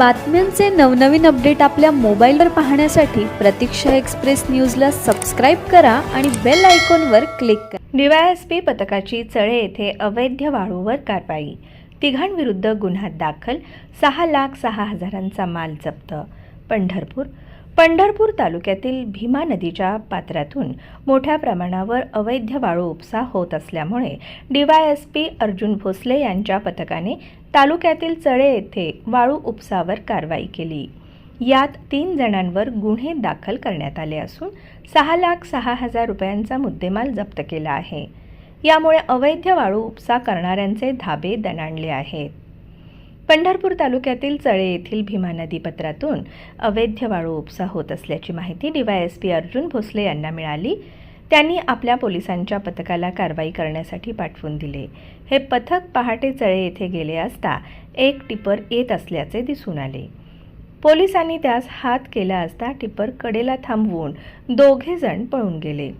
बातम्यांचे नवनवीन अपडेट आपल्या मोबाईलवर पाहण्यासाठी प्रतीक्षा एक्सप्रेस न्यूजला सबस्क्राईब करा आणि बेल आयकॉनवर क्लिक करा. डीवायएसपी पथकाची चळे येथे अवैध वाळूवर कारवाई. तिघांविरुद्ध गुन्हा दाखल सहा लाख सहा हजारांचा माल जप्त. पंढरपूर पंढरपूर तालुक्यातील भीमा नदीच्या पात्रातून मोठ्या प्रमाणावर अवैध वाळू उपसा होत असल्यामुळे डीवायएसपी अर्जुन भोसले यांच्या पथकाने तालुक्यातील चळे येथे वाळू उपसावर कारवाई केली. यात तीन जणांवर गुन्हे दाखल करण्यात आले असून सहा लाख सहा हजार रुपयांचा मुद्देमाल जप्त केला आहे. यामुळे अवैध वाळू उपसा करणाऱ्यांचे धाबे दणाणले आहेत. पंढरपूर तालुक्यातील चळे येथील भीमा नदी पत्रातून अवैध वाळू उपसा होत असल्याची माहिती डीवायएसपी अर्जुन भोसले यांना मिळाली. त्यांनी आपल्या पोलिसांच्या पथकाला कारवाई करण्यासाठी पाठवून दिले. हे पथक पहाटे चळे येथे गेले असता एक टिपर येत असल्याचे दिसून आले. पोलिसांनी त्यास हात केला असता टिपर कडेला थांबवून दोघे जण पळून गेले.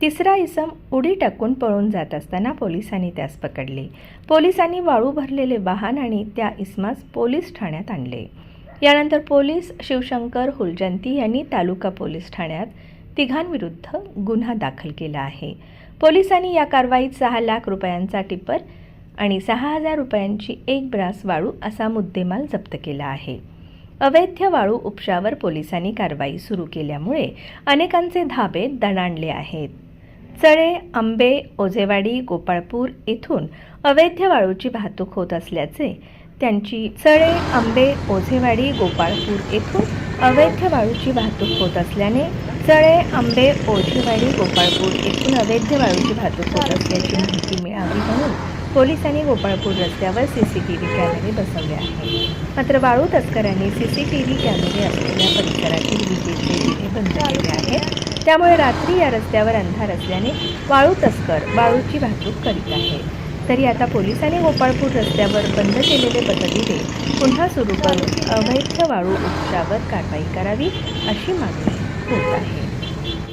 तिसरा इसम उडी टाकून पळून जात असताना पोलिसांनी त्यास पकडले. पोलिसांनी वाळू भरलेले वाहन आणि त्या इसमास पोलीस ठाण्यात आणले. यानंतर पोलीस शिवशंकर हुलजंती यांनी तालुका पोलीस ठाण्यात तिघांविरुद्ध गुन्हा दाखल केला आहे. पोलिसांनी या कारवाईत सहा लाख रुपयांचा टिप्पर आणि सहा हजार रुपयांची एक ब्रास वाळू असा मुद्देमाल जप्त केला आहे. अवैध वाळू उपशावर पोलिसांनी कारवाई सुरू केल्यामुळे अनेकांचे धाबे दणाणले आहेत. चळे आंबे ओझेवाडी गोपाळपूर येथून अवैध वाळूची वाहतूक होत असल्याचे त्यांची चळे आंबे ओझेवाडी गोपाळपूर येथून अवैध वाळूची वाहतूक होत असल्याने चळे आंबे ओझेवाडी गोपाळपूर येथून अवैध वाळूची वाहतूक होत असल्याची माहिती मिळावी म्हणून पोलिसांनी गोपाळपूर रस्त्यावर सी सी टी व्ही कॅमेरे बसवले आहेत. मात्र वाळू तस्करांनी सीसीटीव्ही कॅमेरे असलेल्या परिसरातील विजेचे दिवे बंद केले आहेत. त्यामुळे रात्री या रस्त्यावर अंधार असल्याने वाळू तस्कर वाळूची वाहतूक करीत आहे. तरी आता पोलिसांनी गोपाळपूर रस्त्यावर बंद केलेले पथदिवे पुन्हा सुरू करून अवैध वाळू उपशावर कारवाई करावी अशी मागणी होत आहे.